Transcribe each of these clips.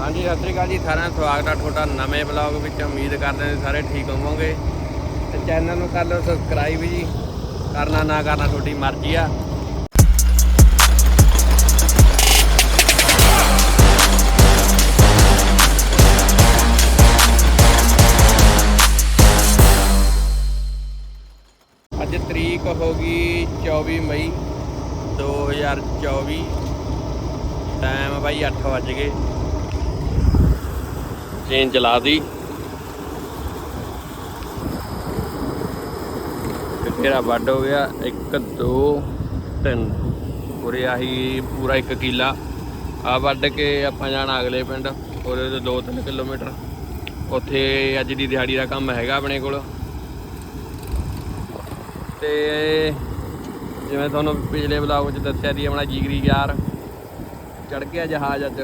ਹਾਂਜੀ, ਸਤਿ ਸ੍ਰੀ ਅਕਾਲ ਜੀ, ਸਾਰਿਆਂ ਦਾ ਸਵਾਗਤ ਆ ਤੁਹਾਡਾ ਨਵੇਂ ਬਲੌਗ ਵਿੱਚ। ਉਮੀਦ ਕਰਦੇ ਹਾਂ ਸਾਰੇ ਠੀਕ ਹੋਵੋਗੇ। ਤੇ ਚੈਨਲ ਨੂੰ ਕਰ ਲਓ ਸਬਸਕ੍ਰਾਈਬ ਜੀ, ਕਰਨਾ ਨਾ ਕਰਨਾ ਤੁਹਾਡੀ ਮਰਜ਼ੀ ਆ। ਅੱਜ ਤਰੀਕ ਹੋ ਗਈ 24 ਮਈ 2024 ਟਾਈਮ ਬਾਈ 8 ਵਜ ਗਏ। ਟ੍ਰੇਨ ਚਲਾ ਦੀ ਤੇ ਤੇਰਾ ਵੱਡ ਹੋ ਗਿਆ? 1 2 3 ਉਰੇ ਆਹੀ ਪੂਰਾ ਇੱਕ ਕਿੱਲਾ। ਆ ਵੱਢ ਕੇ ਆਪਾਂ ਜਾਣਾ ਅਗਲੇ ਪਿੰਡ। ਉਹਦੇ ਤੋਂ 2-3 ਕਿਲੋਮੀਟਰ। ਉੱਥੇ ਅੱਜ ਦੀ ਦਿਹਾੜੀ ਦਾ ਕੰਮ ਹੈਗਾ ਆਪਣੇ ਕੋਲ। ਤੇ ਜਿਵੇਂ ਤੁਹਾਨੂੰ ਪਿਛਲੇ ਵਲੌਗ ਵਿੱਚ ਦੱਸਿਆ ਸੀ ਆਪਣਾ ਜੀਗਰੀ ਯਾਰ। ਚੜ ਗਿਆ ਜਹਾਜ਼ ਅੱਜ।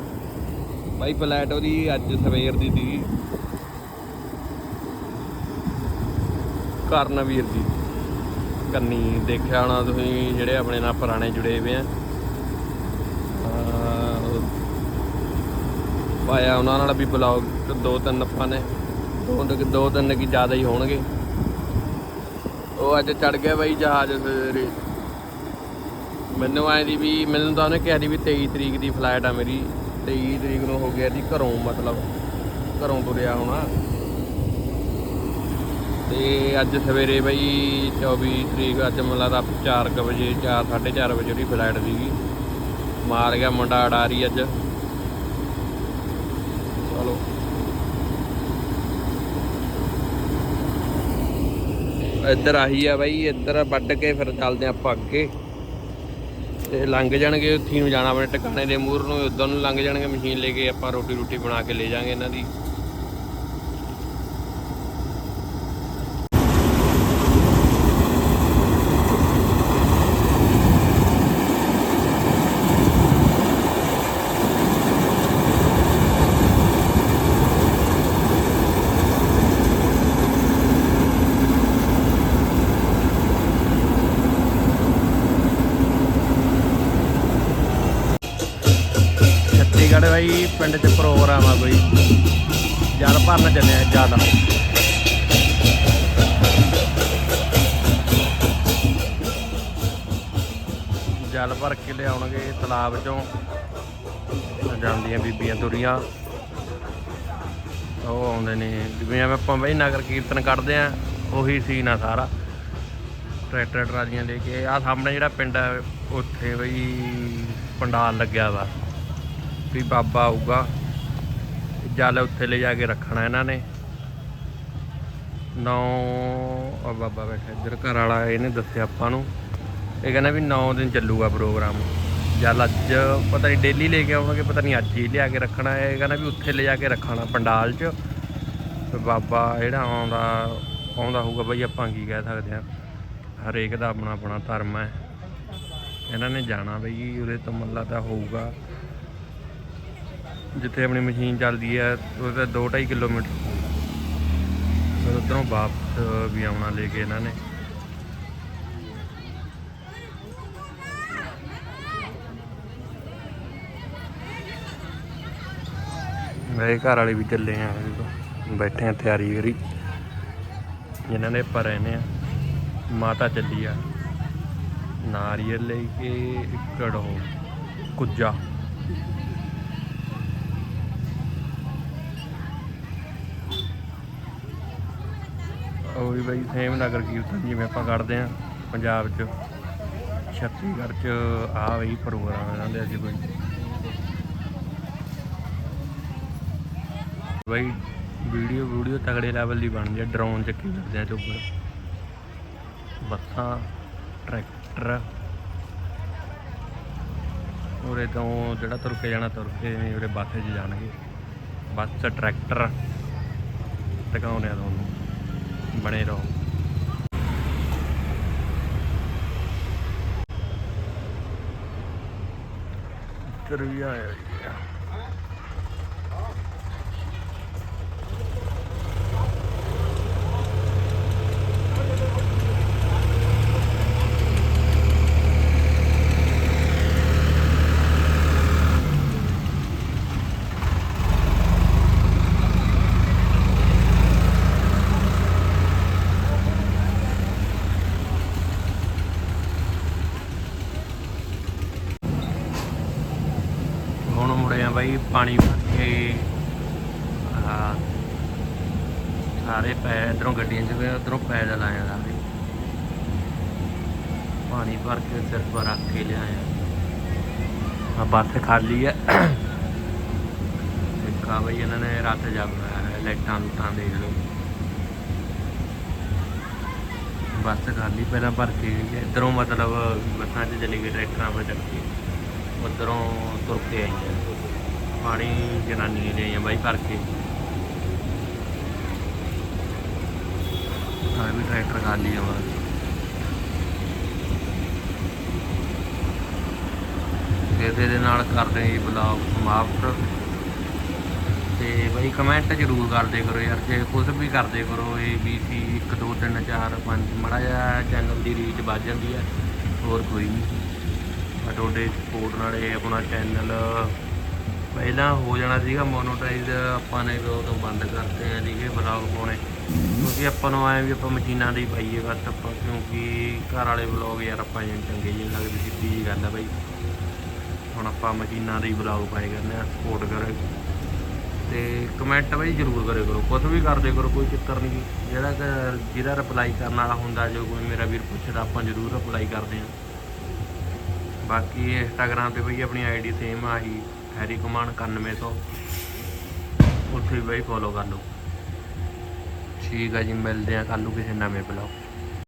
ਬਾਈ ਫਲੈਟ ਉਹਦੀ ਅੱਜ ਸਵੇਰ ਦੀ ਸੀ ਕਰਨਵੀਰ ਦੀ ਕੰਨੀ ਦੇਖਿਆ ਹੋਣਾ ਤੁਸੀਂ, ਜਿਹੜੇ ਆਪਣੇ ਨਾਲ ਪੁਰਾਣੇ ਜੁੜੇ ਹੋਏ ਆ। ਪਾਇਆ ਉਹਨਾਂ ਨਾਲ ਵੀ ਬਲੌਗ ਦੋ ਤਿੰਨ ਆਪਾਂ ਨੇ। ਦੋ ਦੋ ਤਿੰਨ ਕੀ ਜ਼ਿਆਦਾ ਹੀ ਹੋਣਗੇ। ਉਹ ਅੱਜ ਚੜ ਗਿਆ ਬਾਈ ਜਹਾਜ਼ ਸਵੇਰੇ। ਮੈਨੂੰ ਆਏ ਦੀ ਵੀ, ਮੈਨੂੰ ਤਾਂ ਉਹਨੇ ਕਿਹਾ ਦੀ ਵੀ 23 ਤਰੀਕ ਦੀ ਫਲਾਈਟ ਆ ਮੇਰੀ। 23 ਤਰੀਕ ਨੂੰ ਹੋ ਗਿਆ ਜੀ ਘਰੋਂ, ਮਤਲਬ ਘਰੋਂ ਤੁਰਿਆ ਹੋਣਾ। ਤੇ ਅੱਜ ਸਵੇਰੇ ਬਈ 24 ਤਰੀਕ, ਅੱਜ ਮੈਨੂੰ ਲੱਗਦਾ 4 ਵਜੇ 4 4:30 ਵਜੇ ਉਹਦੀ ਫਲਾਈਟ ਸੀਗੀ। ਮਾਰ ਗਿਆ ਮੁੰਡਾ ਅਡਾਰੀ ਅੱਜ। ਚਲੋ। ਇੱਧਰ ਆਹੀ ਆ ਬਾਈ, ਇੱਧਰ ਵੱਢ ਕੇ ਫਿਰ ਚੱਲਦੇ ਆਪਾਂ ਅੱਗੇ। ਤੇ ਲੰਘ ਜਾਣਗੇ, ਉੱਥੀ ਨੂੰ ਜਾਣਾ ਆਪਣੇ ਟਿਕਾਣੇ ਦੇ ਮੂਹਰ ਨੂੰ ਉਦੋਂ ਨੂੰ ਲੰਘ ਜਾਣਗੇ, ਮਸ਼ੀਨ ਲੈ ਕੇ ਆਪਾਂ ਰੋਟੀ ਰੋਟੀ ਬਣਾ ਕੇ ਲੈ ਜਾਾਂਗੇ ਇਹਨਾਂ ਦੀ। ਛੱਤੀਗੜ੍ਹ ਬਾਈ ਪਿੰਡ 'ਚ ਪ੍ਰੋਗਰਾਮ ਆ ਕੋਈ ਜਲ ਭਰਨ ਚੱਲਿਆ ਜ਼ਿਆਦਾ। ਜਲ ਭਰ ਕੇ ਲਿਆਉਣਗੇ ਤਲਾਬ 'ਚੋਂ। ਜਾਂਦੀਆਂ ਬੀਬੀਆਂ ਤੁਰੀਆਂ। ਉਹ ਆਉਂਦੇ ਨੇ। ਜਿਵੇਂ ਆਪਾਂ ਬਈ ਨਗਰ ਕੀਰਤਨ ਕੱਢਦੇ ਆ, ਉਹੀ ਸੀਨ ਆ ਸਾਰਾ। ਟਰੈਕਟਰ ਟਰਾਲੀਆਂ ਲੈ ਕੇ। ਆ ਸਾਹਮਣੇ ਜਿਹੜਾ ਪਿੰਡ ਹੈ ਉੱਥੇ ਬਈ ਪੰਡਾਲ ਲੱਗਿਆ ਵਾ। ਵੀ ਬਾਬਾ ਆਊਗਾ। ਜਲ ਉੱਥੇ ਲੈ ਜਾ ਕੇ ਰੱਖਣਾ ਇਹਨਾਂ ਨੇ। ਨੌ ਆ ਬਾਬਾ ਬੈਠਾ ਇੱਧਰ, ਘਰ ਵਾਲਾ ਇਹਨੇ ਦੱਸਿਆ ਆਪਾਂ ਨੂੰ। ਇਹ ਕਹਿੰਦਾ ਵੀ 9 ਦਿਨ ਚੱਲੂਗਾ ਪ੍ਰੋਗਰਾਮ। ਜਲ ਅੱਜ ਪਤਾ ਨਹੀਂ ਡੇਲੀ ਲੈ ਕੇ ਆਉਣਗੇ, ਪਤਾ ਨਹੀਂ ਅੱਜ ਹੀ ਲਿਆ ਕੇ ਰੱਖਣਾ। ਹੈ ਇਹ ਕਹਿੰਦਾ ਵੀ ਉੱਥੇ ਲੈ ਜਾ ਕੇ ਰੱਖਣਾ ਪੰਡਾਲ 'ਚ। ਬਾਬਾ ਜਿਹੜਾ ਆਉਂਦਾ ਆਉਂਦਾ ਹੋਊਗਾ ਬਈ ਆਪਾਂ ਕੀ ਕਹਿ ਸਕਦੇ ਆ ਹਰੇਕ ਦਾ ਆਪਣਾ ਆਪਣਾ ਧਰਮ ਹੈ। ਇਹਨਾਂ ਨੇ ਜਾਣਾ ਬਈ, ਉਰੇ ਤੋਂ ਮੱਲਾ ਦਾ ਹੋਊਗਾ। ਜਿੱਥੇ ਆਪਣੀ ਮਸ਼ੀਨ ਚੱਲਦੀ ਹੈ, ਉਹ ਤਾਂ 2.5 ਕਿਲੋਮੀਟਰ। ਫਿਰ ਉਧਰੋਂ ਵਾਪਸ ਵੀ ਆਉਣਾ ਲੈ ਕੇ ਇਹਨਾਂ ਨੇ। ਮੇਰੇ ਘਰ ਵਾਲੇ ਵੀ ਚੱਲੇ ਆ ਬੈਠੇ ਆ ਤਿਆਰੀ ਕਰੀ। ਜਿਨ੍ਹਾਂ ਨੇ ਪਰੇ ਨੇ ਮਾਤਾ ਚੱਲੀ ਆ। ਨਾਰੀਅਲ ਲੈ ਕੇ ਇਕੜੋ ਕੁੱਜਾ। ਉਹ ਵੀ ਬਈ ਸੇਮ ਨਗਰ ਕੀਰਤਨ ਜਿਵੇਂ ਆਪਾਂ ਕਰਦੇ ਆ ਪੰਜਾਬ 'ਚ। ਛੱਤੀਸਗੜ੍ਹ 'ਚ ਆ ਬਈ ਪ੍ਰੋਗਰਾਮ ਇਹਨਾਂ ਦੇ ਅੱਜ ਕੋਈ। ਬਈ ਵੀਡੀਓ ਵੀਡੀਓ ਤਗੜੇ ਲੈਵਲ ਦੀ ਬਣਦੀ ਆ ਡਰੋਨ ਚੱਕੀ ਫਿਰਦੇ ਆ ਚੋਪਰ ਬੱਸਾਂ, ਟਰੈਕਟਰ। ਉਰੇ ਤੋਂ ਜਿਹੜਾ ਤੁਰ ਕੇ ਜਾਣਾ, ਤੁਰ ਕੇ ਨਹੀਂ ਉਰੇ ਬੱਸ 'ਚ ਜਾਣਗੇ। ਬੱਸ, ਟਰੈਕਟਰ। ਟਿਕਾਉਂਦੇ ਆ ਤੁਹਾਨੂੰ। ਬਣੇ ਰਹੋ ਇੱਧਰ ਵੀ ਆਇਆ ਜੀ ਮੁੜੇ ਆ ਬਾਈ ਪਾਣੀ ਭਰ ਕੇ ਆਹ, ਸਾਰੇ ਪੈ ਇਧਰੋਂ ਗੱਡੀਆਂ 'ਚ ਗਏ ਉਧਰੋਂ ਪੈਦਲ ਆਇਆ ਸਾਰੇ। ਪਾਣੀ ਭਰ ਕੇ ਸਿਰ ਪਰ ਰੱਖ ਕੇ ਲਿਆਇਆ ਆ। ਬੱਸ ਖਾਲੀ ਹੈ ਦੇਖਾ ਬਈ ਇਹਨਾਂ ਨੇ ਰਾਤ ਜਾਗਣਾ ਹੈ ਲਾਈਟਾਂ ਲੂਟਾਂ ਦੇਖ ਲਓ। ਬੱਸ ਖਾਲੀ ਪਹਿਲਾਂ ਭਰ ਕੇ ਗਈ ਹੈ। ਮਤਲਬ ਬੱਸਾਂ 'ਚ ਚਲੀ ਗਈ ਟਰੈਕਟਰਾਂ 'ਤੇ ਚੱਲ ਕੇ। ਉੱਧਰੋਂ ਤੁਰ ਕੇ ਆਈ ਹੈ। ਪਾਣੀ ਜਨਾਨੀ ਨੇ ਆਈਆਂ ਬਾਈ ਭਰ ਕੇ। ਆ ਵੀ ਟਰੈਕਟਰ ਖਾਲੀ ਆਵਾ ਇਹਦੇ ਦੇ ਨਾਲ ਕਰਦੇ ਹਾਂ ਜੀ ਬਲੌਗ ਸਮਾਪਤ। ਤੇ ਬਈ ਕਮੈਂਟ ਜ਼ਰੂਰ ਕਰਦੇ ਕਰੋ ਯਾਰ, ਜੇ ਕੁਝ ਵੀ ਕਰਦੇ ਕਰੋ ਏ ਬੀ ਸੀ 1 2 3 4 5 ਮੜਾ ਜਿਹਾ ਚੈਨਲ ਦੀ ਰੀਚ ਵੱਧ ਜਾਂਦੀ ਹੈ ਹੋਰ ਕੋਈ ਨਹੀਂ ਤੁਹਾਡੇ ਸਪੋਰਟ ਨਾਲ ਇਹ ਆਪਣਾ ਚੈਨਲ ਪਹਿਲਾਂ ਹੋ ਜਾਣਾ ਸੀਗਾ ਮੋਨੋਟਾਈਜ਼ ਆਪਾਂ ਨੇ ਵੀ ਉਦੋਂ ਬੰਦ ਕਰਤੇ ਆ ਸੀਗੇ ਬਲੌਗ ਪਾਉਣੇ। ਕਿਉਂਕਿ ਆਪਾਂ ਨੂੰ ਆਏ ਵੀ ਆਪਾਂ ਮਸ਼ੀਨਾਂ ਦੇ ਪਾਈਏ ਬਸ ਆਪਾਂ ਕਿਉਂਕਿ ਘਰ ਵਾਲੇ ਬਲੌਗ ਯਾਰ ਆਪਾਂ ਜਿਵੇਂ ਚੰਗੇ ਜਿਹੇ ਲੱਗਦੇ, ਸਿੱਧੀ ਜੀ ਗੱਲ ਆ ਬਾਈ। ਹੁਣ ਆਪਾਂ ਮਸ਼ੀਨਾਂ ਦੇ ਹੀ ਬਲੌਗ ਪਾਏ ਕਰਨੇ ਆ ਸਪੋਰਟ ਕਰੋ। ਤੇ ਕਮੈਂਟ ਬਾਈ ਜ਼ਰੂਰ ਕਰਿਆ ਕਰੋ ਕੁਝ ਵੀ ਕਰਦੇ ਕਰੋ, ਕੋਈ ਚੱਕਰ ਨਹੀਂ। ਜਿਹੜਾ ਜਿਹਦਾ ਰਿਪਲਾਈ ਕਰਨ ਵਾਲਾ ਹੁੰਦਾ, ਜੋ ਕੋਈ ਮੇਰਾ ਵੀਰ ਪੁੱਛਦਾ, ਆਪਾਂ ਜ਼ਰੂਰ ਰਿਪਲਾਈ ਕਰਦੇ ਹਾਂ ਬਾਕੀ ਇੰਸਟਾਗ੍ਰam ਤੇ ਬਈ ਆਪਣੀ ਆਈਡੀ ਸੇਮ ਆਹੀ ਹੈਰੀ ਕੁਮਾਨ 9100 ਉੱਥੇ ਵੀ ਬਈ ਫੋਲੋ ਕਰ ਲਓ। ਠੀਕ ਆ ਜੀ, ਮਿਲਦੇ ਆ ਕੱਲ ਨੂੰ ਕਿਸੇ ਨਵੇਂ ਬਲੌਗ